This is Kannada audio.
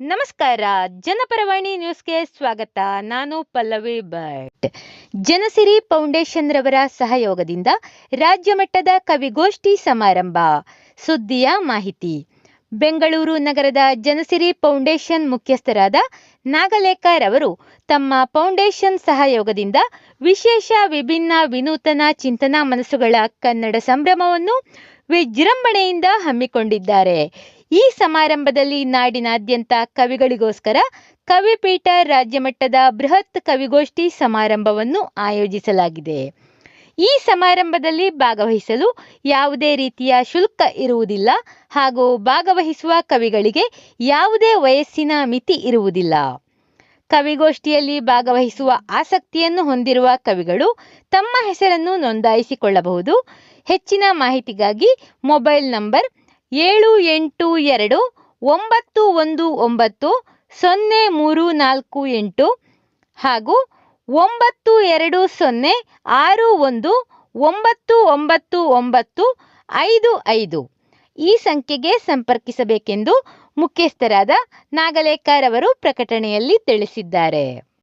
ನಮಸ್ಕಾರ. ಜನಪರವಾಣಿ ನ್ಯೂಸ್ಗೆ ಸ್ವಾಗತ. ನಾನು ಪಲ್ಲವಿ ಭಟ್. ಜನಸಿರಿ ಫೌಂಡೇಶನ್ ರವರ ಸಹಯೋಗದಿಂದ ರಾಜ್ಯ ಮಟ್ಟದ ಕವಿಗೋಷ್ಠಿ ಸಮಾರಂಭ. ಸುದ್ದಿಯ ಮಾಹಿತಿ. ಬೆಂಗಳೂರು ನಗರದ ಜನಸಿರಿ ಫೌಂಡೇಶನ್ ಮುಖ್ಯಸ್ಥರಾದ ನಾಗಲೇಕರ್ ಅವರು ತಮ್ಮ ಫೌಂಡೇಶನ್ ಸಹಯೋಗದಿಂದ ವಿಶೇಷ ವಿಭಿನ್ನ ವಿನೂತನ ಚಿಂತನಾ ಮನಸ್ಸುಗಳ ಕನ್ನಡ ಸಂಭ್ರಮವನ್ನು ವಿಜೃಂಭಣೆಯಿಂದ ಹಮ್ಮಿಕೊಂಡಿದ್ದಾರೆ. ಈ ಸಮಾರಂಭದಲ್ಲಿ ನಾಡಿನಾದ್ಯಂತ ಕವಿಗಳಿಗೋಸ್ಕರ ಕವಿಪೀಠ ರಾಜ್ಯಮಟ್ಟದ ಬೃಹತ್ ಕವಿಗೋಷ್ಠಿ ಸಮಾರಂಭವನ್ನು ಆಯೋಜಿಸಲಾಗಿದೆ. ಈ ಸಮಾರಂಭದಲ್ಲಿ ಭಾಗವಹಿಸಲು ಯಾವುದೇ ರೀತಿಯ ಶುಲ್ಕ ಇರುವುದಿಲ್ಲ ಹಾಗೂ ಭಾಗವಹಿಸುವ ಕವಿಗಳಿಗೆ ಯಾವುದೇ ವಯಸ್ಸಿನ ಮಿತಿ ಇರುವುದಿಲ್ಲ. ಕವಿಗೋಷ್ಠಿಯಲ್ಲಿ ಭಾಗವಹಿಸುವ ಆಸಕ್ತಿಯನ್ನು ಹೊಂದಿರುವ ಕವಿಗಳು ತಮ್ಮ ಹೆಸರನ್ನು ನೋಂದಾಯಿಸಿಕೊಳ್ಳಬಹುದು. ಹೆಚ್ಚಿನ ಮಾಹಿತಿಗಾಗಿ ಮೊಬೈಲ್ ನಂಬರ್ ಏಳು ಎಂಟು ಎರಡು, ಒಂಬತ್ತು ಒಂದು ಒಂಬತ್ತು, ಸೊನ್ನೆ ಮೂರು ನಾಲ್ಕು ಎಂಟು ಹಾಗೂ ಒಂಬತ್ತು ಎರಡು ಸೊನ್ನೆ ಆರು ಒಂದು ಒಂಬತ್ತು ಒಂಬತ್ತು ಒಂಬತ್ತು ಐದು ಐದು. ಈ ಸಂಖ್ಯೆಗೆ ಸಂಪರ್ಕಿಸಬೇಕೆಂದು ಮುಖ್ಯಸ್ಥರಾದ ನಾಗಲೇಕರ್ ಅವರು ಪ್ರಕಟಣೆಯಲ್ಲಿ ತಿಳಿಸಿದ್ದಾರೆ.